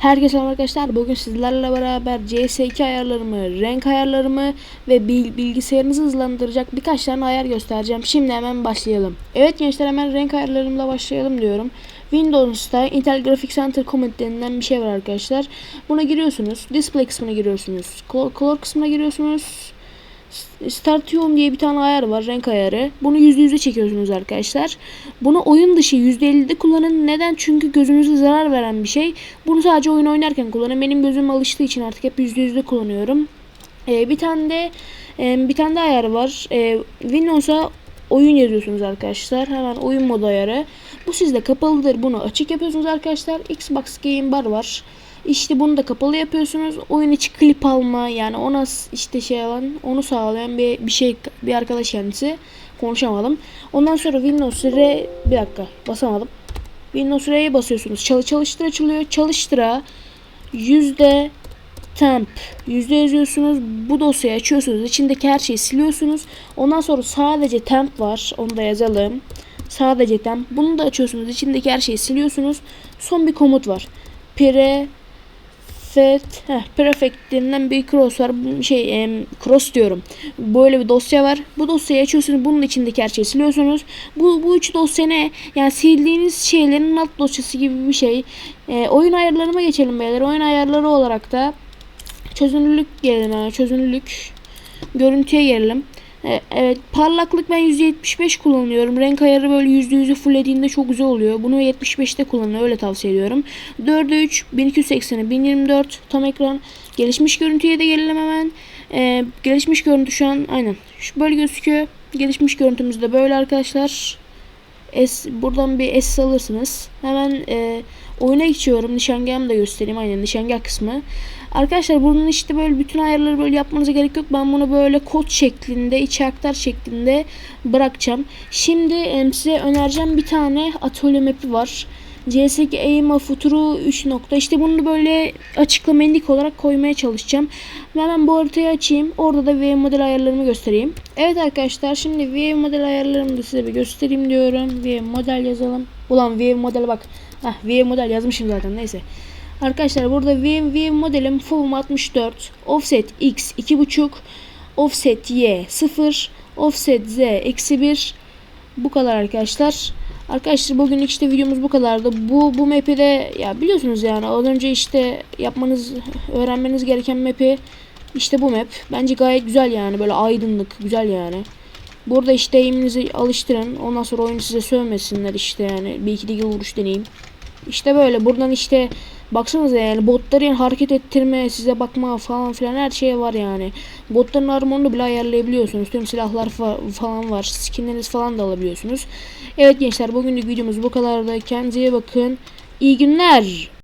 Herkese selam arkadaşlar. Bugün sizlerle beraber CS2 ayarlarımı, renk ayarlarımı ve bil- bilgisayarınızı hızlandıracak birkaç tane ayar göstereceğim. Şimdi hemen başlayalım. Evet gençler hemen renk ayarlarımla başlayalım diyorum. Windows'ta Intel Graphics Center Command denilen bir şey var arkadaşlar. Buna giriyorsunuz. Display kısmına giriyorsunuz. Color kısmına giriyorsunuz. Startium diye bir tane ayar var renk ayarı. Bunu %100'e çekiyorsunuz arkadaşlar. Bunu oyun dışı %50'de kullanın. Neden? Çünkü gözünüze zarar veren bir şey. Bunu sadece oyun oynarken kullanın. Benim gözüm alıştığı için artık hep %100'de kullanıyorum. Ee, bir tane de e, bir tane de ayar var. Ee, Windows'a oyun yazıyorsunuz arkadaşlar. Hemen oyun modu ayarı. Bu sizde kapalıdır. Bunu açık yapıyorsunuz arkadaşlar. Xbox Game Bar var. İşte bunu da kapalı yapıyorsunuz. Oyun içi klip alma yani ona işte şey alan onu sağlayan bir, bir şey bir arkadaş kendisi. Konuşamadım. Ondan sonra Windows R bir dakika basamadım. Windows R'ye basıyorsunuz. Çalı çalıştır açılıyor. Çalıştıra yüzde temp yüzde yazıyorsunuz. Bu dosyayı açıyorsunuz. İçindeki her şeyi siliyorsunuz. Ondan sonra sadece temp var. Onu da yazalım. Sadece temp. Bunu da açıyorsunuz. İçindeki her şeyi siliyorsunuz. Son bir komut var. Pre Fet, heh, Prefect denilen bir cross var. Şey, em, cross diyorum. Böyle bir dosya var. Bu dosyayı açıyorsunuz. Bunun içindeki her şeyi siliyorsunuz. Bu, bu üç dosya ne? Yani sildiğiniz şeylerin alt dosyası gibi bir şey. E, oyun ayarlarıma geçelim beyler. Oyun ayarları olarak da çözünürlük gelelim. Yani çözünürlük. Görüntüye gelelim. E, Evet, parlaklık ben %75 kullanıyorum. Renk ayarı böyle %100'ü fullediğinde çok güzel oluyor. Bunu 75'te kullanın öyle tavsiye ediyorum. 4'e 3, 1280'e 1024 tam ekran. Gelişmiş görüntüye de gelelim hemen. E, gelişmiş görüntü şu an aynen. Şu böyle gözüküyor. Gelişmiş görüntümüz de böyle arkadaşlar. S, buradan bir S alırsınız. Hemen e, oyuna geçiyorum. Nişangahımı da göstereyim. Aynen nişangah kısmı. Arkadaşlar bunun işte böyle bütün ayarları böyle yapmanıza gerek yok. Ben bunu böyle kod şeklinde, içe aktar şeklinde bırakacağım. Şimdi em, size önereceğim bir tane atölye map'i var. CS2 Aima Futuru 3 nokta. İşte bunu böyle açıklama indik olarak koymaya çalışacağım. Hemen bu haritayı açayım. Orada da VM model ayarlarımı göstereyim. Evet arkadaşlar şimdi VM model ayarlarımı da size bir göstereyim diyorum. VM model yazalım. Ulan VM model bak. Heh, VM model yazmışım zaten neyse. Arkadaşlar burada VM, VM modelim FOVM 64, offset X 2.5, offset Y 0, offset Z eksi 1. Bu kadar arkadaşlar. Arkadaşlar bugün işte videomuz bu kadardı. Bu bu map'i de ya biliyorsunuz yani az önce işte yapmanız öğrenmeniz gereken map'i işte bu map. Bence gayet güzel yani böyle aydınlık güzel yani. Burada işte eğiminizi alıştırın. Ondan sonra oyunu size sövmesinler işte yani. Bir iki de vuruş deneyim. İşte böyle buradan işte baksanıza yani botları yani hareket ettirme, size bakma falan filan her şey var yani. Botların armorunu bile ayarlayabiliyorsunuz. Tüm silahlar fa- falan var. Skinleriniz falan da alabiliyorsunuz. Evet gençler bugünlük videomuz bu kadardı. Kendinize iyi bakın. İyi günler.